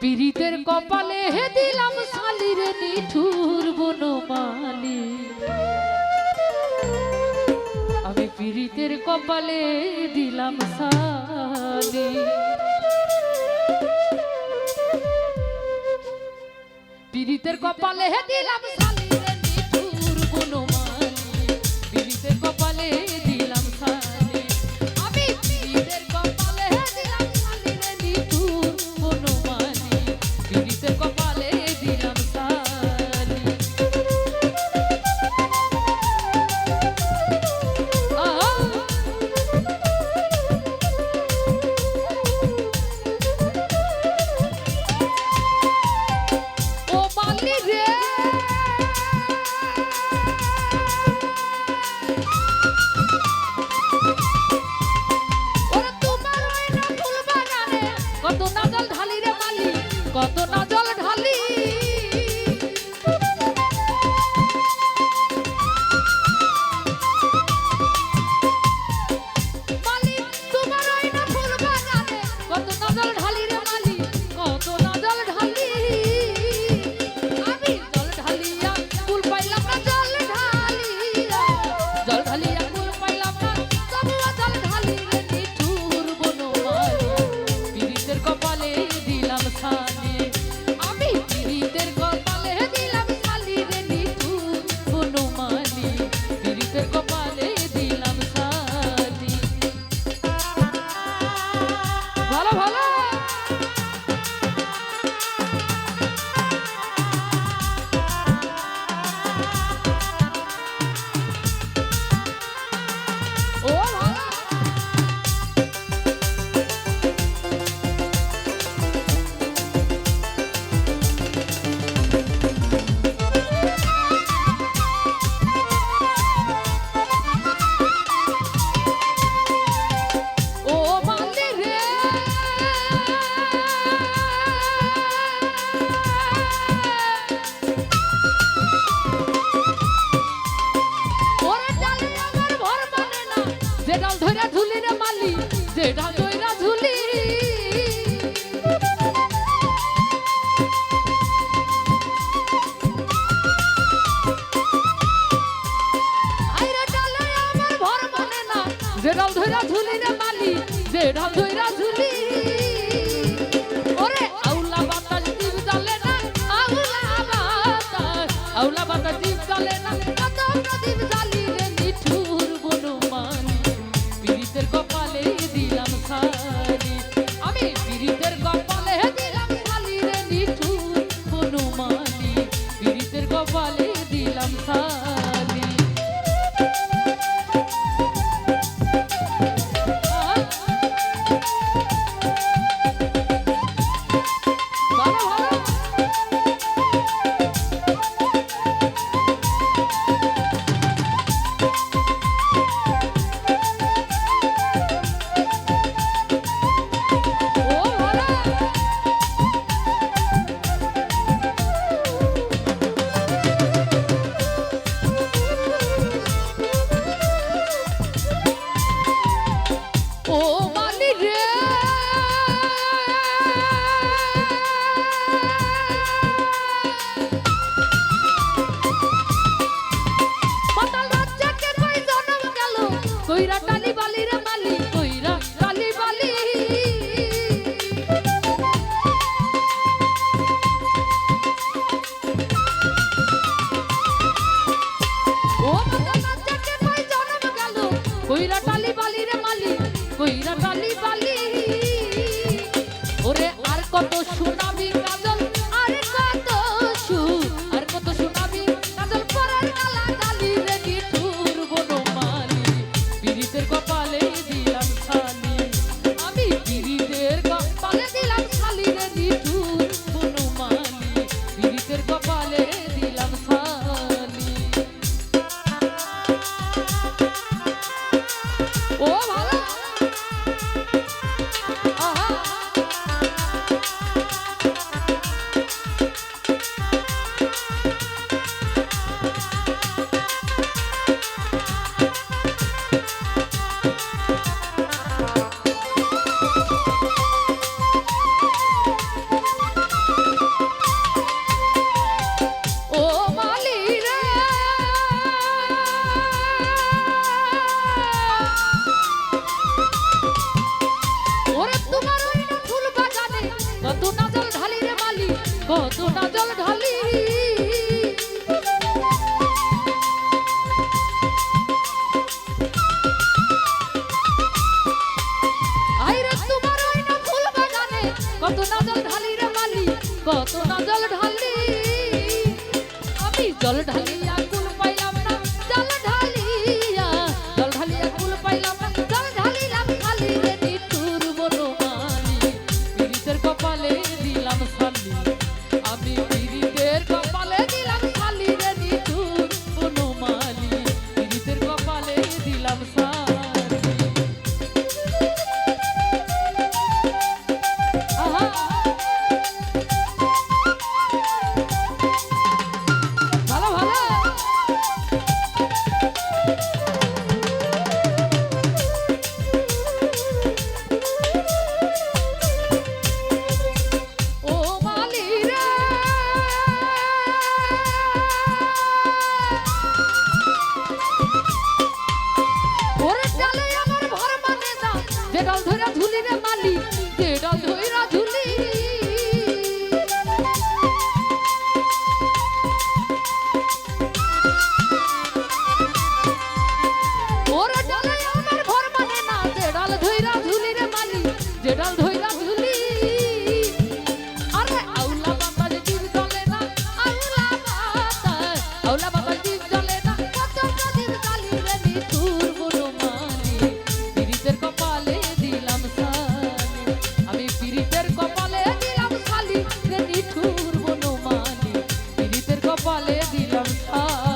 পিরিতের কপালে হে দিলাম শালির নিঠুর বনমালি। আমি পিরিতের কপালে দিলাম শালি। পিরিতের কপালে হে দিলাম শালি। মানে যে ঢাল ধৈরা ঝুলি রে মালি যে ঢাল ir a আমি জল কপালে দিলাম। সালি